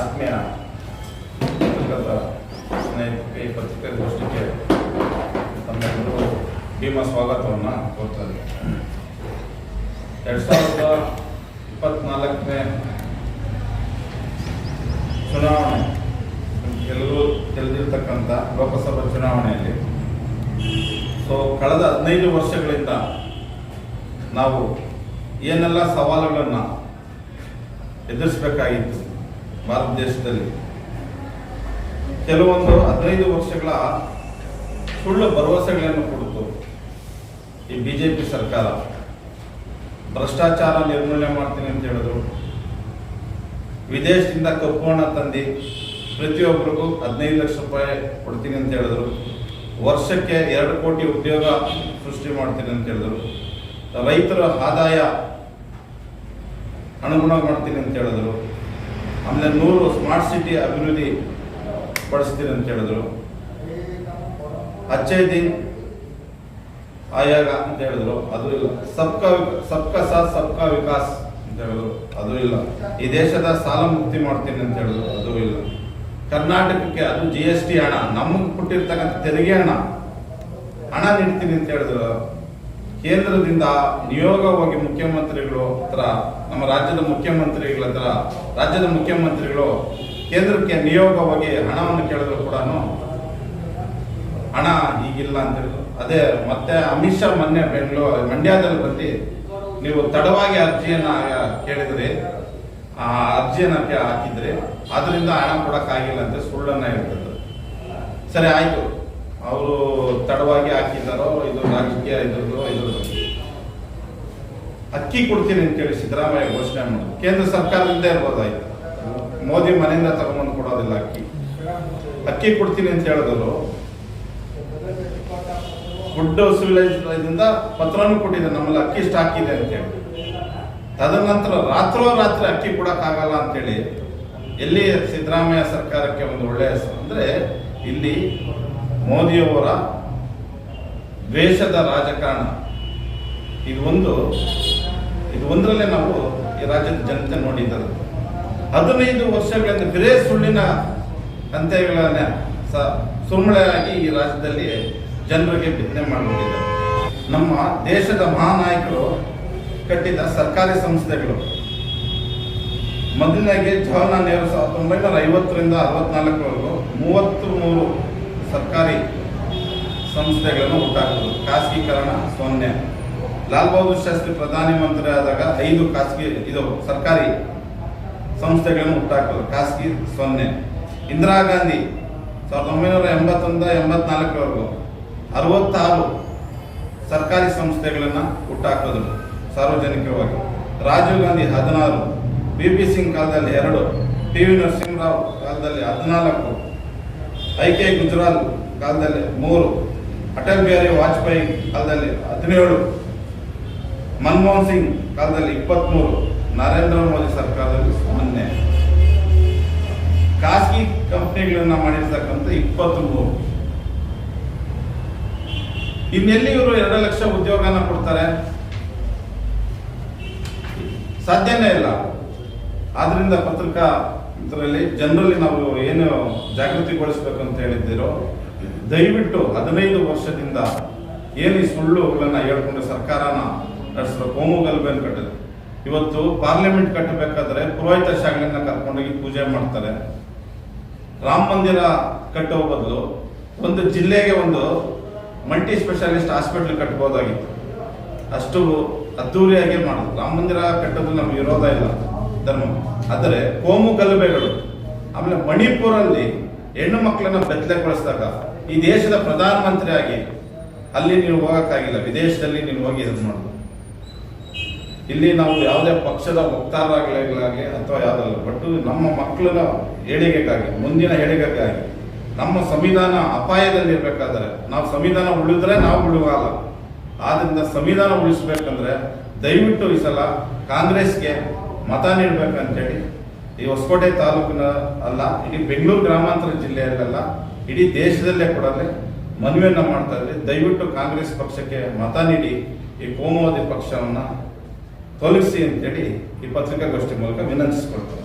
ಆತ್ಮೀಯ ಪತ್ರಿಕಾ ಸ್ನೇಹಿತರಿಗೆ ಪತ್ರಿಕಾಗೋಷ್ಠಿಗೆ ತಮ್ಮೆಲ್ಲರೂ ಭೀಮ ಸ್ವಾಗತವನ್ನು ಕೋರ್ತಾರೆ ಎರಡು ಸಾವಿರದ ಇಪ್ಪತ್ನಾಲ್ಕನೇ ಚುನಾವಣೆ, ಎಲ್ಲರೂ ಗೆಲ್ದಿರ್ತಕ್ಕಂಥ ಲೋಕಸಭಾ ಚುನಾವಣೆಯಲ್ಲಿ, ಸೊ ಕಳೆದ ಹದಿನೈದು ವರ್ಷಗಳಿಂದ ನಾವು ಏನೆಲ್ಲ ಸವಾಲುಗಳನ್ನು ಎದುರಿಸಬೇಕಾಗಿತ್ತು ಭಾರತ ದೇಶದಲ್ಲಿ ಕೆಲವೊಂದು ಹದಿನೈದು ವರ್ಷಗಳ ಸುಳ್ಳು ಭರವಸೆಗಳನ್ನು ಕೊಡ್ತು ಈ ಬಿ ಜೆ ಪಿ ಸರ್ಕಾರ. ಭ್ರಷ್ಟಾಚಾರ ನಿರ್ಮೂಲನೆ ಮಾಡ್ತೀನಿ ಅಂತ ಹೇಳಿದ್ರು. ವಿದೇಶದಿಂದ ಕಪ್ಪು ಹಣ ತಂದು ಪ್ರತಿಯೊಬ್ಬರಿಗೂ ಹದಿನೈದು ಲಕ್ಷ ರೂಪಾಯಿ ಕೊಡ್ತೀನಿ ಅಂತ ಹೇಳಿದ್ರು. ವರ್ಷಕ್ಕೆ ಎರಡು ಕೋಟಿ ಉದ್ಯೋಗ ಸೃಷ್ಟಿ ಮಾಡ್ತೀನಿ ಅಂತ ಹೇಳಿದ್ರು. ರೈತರ ಆದಾಯ ಅನುಗುಣ ಮಾಡ್ತೀನಿ ಅಂತ ಹೇಳಿದ್ರು. ಆಮೇಲೆ ನೂರು ಸ್ಮಾರ್ಟ್ ಸಿಟಿ ಅಭಿವೃದ್ಧಿ ಪಡಿಸ್ತೀರಿ ಅಂತ ಹೇಳಿದ್ರು. ಅಚ್ಚೈ ದಿನ್ ಆಯಾಗ ಅಂತ ಹೇಳಿದ್ರು. ಅದು ಇಲ್ಲ. ಸಬ್ಕಾ ಸಬ್ಕಾ ಸಾಥ್, ಸಬ್ಕಾ ವಿಕಾಸ್ ಅಂತ ಹೇಳಿದ್ರು. ಅದು ಇಲ್ಲ. ಈ ದೇಶದ ಸಾಲ ಮುಕ್ತಿ ಮಾಡ್ತೀನಿ ಅಂತ ಹೇಳಿದ್ರು. ಅದು ಇಲ್ಲ. ಕರ್ನಾಟಕಕ್ಕೆ ಅದು ಜಿ ಎಸ್ ಟಿ ಹಣ. ನಮಗೆ ಕೊಟ್ಟಿರ್ತಕ್ಕಂಥ ತೆರಿಗೆ ಹಣ. ಹಣ ನೀಡ್ತೀನಿ ಅಂತ ಹೇಳಿದ್ರು. ಕೇಂದ್ರದಿಂದ ನಿಯೋಗವಾಗಿ ಮುಖ್ಯಮಂತ್ರಿಗಳು ಹತ್ರ, ನಮ್ಮ ರಾಜ್ಯದ ಮುಖ್ಯಮಂತ್ರಿಗಳ ಹತ್ರ, ರಾಜ್ಯದ ಮುಖ್ಯಮಂತ್ರಿಗಳು ಕೇಂದ್ರಕ್ಕೆ ನಿಯೋಗವಾಗಿ ಹಣವನ್ನು ಕೇಳಿದ್ರು ಕೂಡ ಹಣ ಈಗಿಲ್ಲ ಅಂತ ಹೇಳಿದ್ರು. ಅದೇ ಮತ್ತೆ ಅಮಿತ್ ಶಾ ಮೊನ್ನೆ ಬೆಂಗಳೂರು, ಮಂಡ್ಯದಲ್ಲಿ ಬಂದು ನೀವು ತಡವಾಗಿ ಅರ್ಜಿಯನ್ನ ಕೇಳಿದ್ರಿ, ಆ ಅರ್ಜಿಯನ್ನ ಹಾಕಿ- ಹಾಕಿದ್ರಿ ಅದರಿಂದ ಹಣ ಕೊಡಕ್ಕಾಗಿಲ್ಲ ಅಂತ ಸುಳ್ಳನ್ನ ಹೇಳ್ತಿದ್ರು. ಸರಿ, ಆಯ್ತು. ಅವರು ತಡವಾಗಿ ಹಾಕಿದ್ದಾರೋ, ಇದು ರಾಜಕೀಯ ಇದ್ರದ್ದು ಇದ್ರದ್ದು ಅಕ್ಕಿ ಕೊಡ್ತೀನಿ ಅಂತೇಳಿ ಸಿದ್ದರಾಮಯ್ಯ ಘೋಷಣೆ ಮಾಡಿದ್ರು. ಕೇಂದ್ರ ಸರ್ಕಾರದಿಂದ ಇರ್ಬೋದಾಯ್ತು ಮೋದಿ ಮನೆಯಿಂದ ತಗೊಂಬಂದು ಕೊಡೋದಿಲ್ಲ ಅಕ್ಕಿ. ಅಕ್ಕಿ ಕೊಡ್ತೀನಿ ಅಂತ ಹೇಳಿದ್ರು ಫುಡ್ ಸಿವಿಲೈಸೇಷನ್ ಪತ್ರನೂ ಕೊಟ್ಟಿದೆ ನಮ್ಮಲ್ಲಿ ಅಕ್ಕಿ ಸ್ಟಾಕ್ ಇದೆ ಅಂತೇಳಿ ತದನಂತರ ರಾತ್ರೋ ರಾತ್ರಿ ಅಕ್ಕಿ ಕೊಡೋಕ್ಕಾಗಲ್ಲ ಅಂತೇಳಿ ಎಲ್ಲಿ ಸಿದ್ದರಾಮಯ್ಯ ಸರ್ಕಾರಕ್ಕೆ ಒಂದು ಒಳ್ಳೆಯ ಹೆಸರು ಅಂದರೆ ಇಲ್ಲಿ ಮೋದಿಯವರ ದ್ವೇಷದ ರಾಜಕಾರಣ. ಇದು ಒಂದು, ಇದು ಒಂದರಲ್ಲೇ ನಾವು ಈ ರಾಜ್ಯದ ಜನತೆ ನೋಡಿದ್ದಾರೆ ಹದಿನೈದು ವರ್ಷಗಳಿಂದ ಬೇರೆ ಸುಳ್ಳಿನ ಕಂತೆಗಳನ್ನ ಸ, ಸುಳ್ಳೆಯಾಗಿ ಈ ರಾಜ್ಯದಲ್ಲಿ ಜನರಿಗೆ ಬಿತ್ತನೆ ಮಾಡಿದ್ದಾರೆ ನಮ್ಮ ದೇಶದ ಮಹಾನಾಯಕರು ಕಟ್ಟಿದ ಸರ್ಕಾರಿ ಸಂಸ್ಥೆಗಳು. ಮೊದಲನೇಗೆ ಜವಾಹರ್ಲಾಲ್ ನೆಹರು ಸಾವಿರದ ಒಂಬೈನೂರ ಐವತ್ತರಿಂದ ಅರವತ್ನಾಲ್ಕರವರೆಗೂ ಮೂವತ್ತು ಮೂರು ಸರ್ಕಾರಿ ಸಂಸ್ಥೆಗಳನ್ನು ಉಂಟಾಗುವುದು. ಖಾಸಗೀಕರಣ ಸೊನ್ನೆ. ಲಾಲ್ ಬಹದ್ದೂರ್ ಶಾಸ್ತ್ರಿ ಪ್ರಧಾನಿ ಮಂತ್ರಿ ಆದಾಗ ಐದು ಖಾಸಗಿ ಇದು ಸರ್ಕಾರಿ ಸಂಸ್ಥೆಗಳನ್ನು ಉಂಟಾಗುವುದು. ಖಾಸಗಿ ಸೊನ್ನೆ. ಇಂದಿರಾ ಗಾಂಧಿ ಸಾವಿರದ ಒಂಬೈನೂರ ಎಂಬತ್ತೊಂದ ಎಂಬತ್ನಾಲ್ಕರವರೆಗೂ ಅರವತ್ತಾರು ಸರ್ಕಾರಿ ಸಂಸ್ಥೆಗಳನ್ನು ಹುಟ್ಟಾಕಿದ್ರು ಸಾರ್ವಜನಿಕವಾಗಿ. ರಾಜೀವ್ ಗಾಂಧಿ ಹದಿನಾರು, ಬಿ ಪಿ ಸಿಂಗ್ ಕಾಲದಲ್ಲಿ ಎರಡು, ಟಿ ವಿ ನರಸಿಂಹರಾವ್ ಕಾಲದಲ್ಲಿ ಹದಿನಾಲ್ಕು ಐ ಕೆ ಗುಜರಾಲ್ ಕಾಲದಲ್ಲಿ ಮೂರು, ಅಟಲ್ ಬಿಹಾರಿ ವಾಜಪೇಯಿ ಕಾಲದಲ್ಲಿ ಹದಿನೇಳು, ಮನಮೋಹನ್ ಸಿಂಗ್ ಕಾಲದಲ್ಲಿ ಇಪ್ಪತ್ತ್ಮೂರು ನರೇಂದ್ರ ಮೋದಿ ಸರ್ಕಾರದಲ್ಲಿ ಸಾಮಾನ್ಯ ಖಾಸಗಿ ಕಂಪ್ನಿಗಳನ್ನ ಮಾಡಿರ್ತಕ್ಕಂಥ ಇಪ್ಪತ್ತ್ಮೂರು ಇನ್ನೆಲ್ಲಿ ಇವರು ಎರಡು ಲಕ್ಷ ಉದ್ಯೋಗನ ಕೊಡ್ತಾರೆ? ಸಾಧ್ಯನೇ ಇಲ್ಲ. ಆದ್ರಿಂದ ಪತ್ರಿಕಾ ಇದರಲ್ಲಿ ಜನರಲ್ಲಿ ನಾವು ಏನು ಜಾಗೃತಿಗೊಳಿಸ್ಬೇಕಂತ ಹೇಳಿದ್ದೀರೋ, ದಯವಿಟ್ಟು ಹದಿನೈದು ವರ್ಷದಿಂದ ಏನು ಈ ಸುಳ್ಳುಗಳನ್ನು ಹೇಳ್ಕೊಂಡು ಸರ್ಕಾರನ ನಡೆಸಿರೋ ಕೋಮು ಗಲಭೆಯನ್ನು ಕಟ್ಟಿದ್ರು. ಇವತ್ತು ಪಾರ್ಲಿಮೆಂಟ್ ಕಟ್ಟಬೇಕಾದ್ರೆ ಪುರೋಹಿತ ಶಾಲೆಗಳನ್ನ ಕರ್ಕೊಂಡೋಗಿ ಪೂಜೆ ಮಾಡ್ತಾರೆ. ರಾಮ ಮಂದಿರ ಕಟ್ಟೋ ಬದಲು ಒಂದು ಜಿಲ್ಲೆಗೆ ಒಂದು ಮಲ್ಟಿ ಸ್ಪೆಷಾಲಿಸ್ಟ್ ಹಾಸ್ಪಿಟ್ಲ್ ಕಟ್ಬೋದಾಗಿತ್ತು. ಅಷ್ಟು ಅದ್ದೂರಿಯಾಗಿ ಮಾಡೋದು ರಾಮ ಮಂದಿರ ಕಟ್ಟೋದು ನಮ್ಗೆ ವಿರೋಧ ಇಲ್ಲ. ಧರ್ಮ. ಆದರೆ ಕೋಮು ಗಲಭೆಗಳು ಆಮೇಲೆ ಮಣಿಪುರಲ್ಲಿ ಹೆಣ್ಣು ಮಕ್ಕಳನ್ನ ಬೆತ್ತಲೆಗೊಳಿಸಿದಾಗ ಈ ದೇಶದ ಪ್ರಧಾನಮಂತ್ರಿ ಆಗಿ ಅಲ್ಲಿ ನೀವು ಹೋಗಕ್ಕಾಗಿಲ್ಲ, ವಿದೇಶದಲ್ಲಿ ನೀನು ಹೋಗಿ ಇದು ಮಾಡೋದು ಇಲ್ಲಿ ನಾವು ಯಾವುದೇ ಪಕ್ಷದ ವಕ್ತಾರರಾಗಲಿ ಅಥವಾ ಯಾವುದಲ್ಲ ಬಟ್ ನಮ್ಮ ಮಕ್ಕಳ ಏಳಿಗೆಗಾಗಿ ಮುಂದಿನ ಏಳಿಗೆಗಾಗಿ ನಮ್ಮ ಸಂವಿಧಾನ ಅಪಾಯದಲ್ಲಿರ್ಬೇಕಾದ್ರೆ, ನಾವು ಸಂವಿಧಾನ ಉಳಿದ್ರೆ ನಾವು ಉಳಿವಲ್ಲ. ಆದ್ರಿಂದ ಸಂವಿಧಾನ ಉಳಿಸ್ಬೇಕಂದ್ರೆ ದಯವಿಟ್ಟು ಈ ಸಲ ಕಾಂಗ್ರೆಸ್ಗೆ ಮತ ನೀಡಬೇಕಂತೇಳಿ ಈ ಹೊಸಕೋಟೆ ತಾಲೂಕಿನ ಅಲ್ಲ, ಇಡೀ ಬೆಂಗಳೂರು ಗ್ರಾಮಾಂತರ ಜಿಲ್ಲೆಯಲ್ಲ ಇಡೀ ದೇಶದಲ್ಲೇ ಕೂಡ ಮನವಿಯನ್ನ ಮಾಡ್ತಾ ಇದ್ವಿ ದಯವಿಟ್ಟು ಕಾಂಗ್ರೆಸ್ ಪಕ್ಷಕ್ಕೆ ಮತ ನೀಡಿ ಈ ಕೋಮುವಾದಿ ಪಕ್ಷವನ್ನ ತೊಲಗಿಸಿ ಅಂತೇಳಿ ಈ ಪತ್ರಿಕಾಗೋಷ್ಠಿ ಮೂಲಕ ವಿನಂತಿಸಿಕೊಳ್ತಾರೆ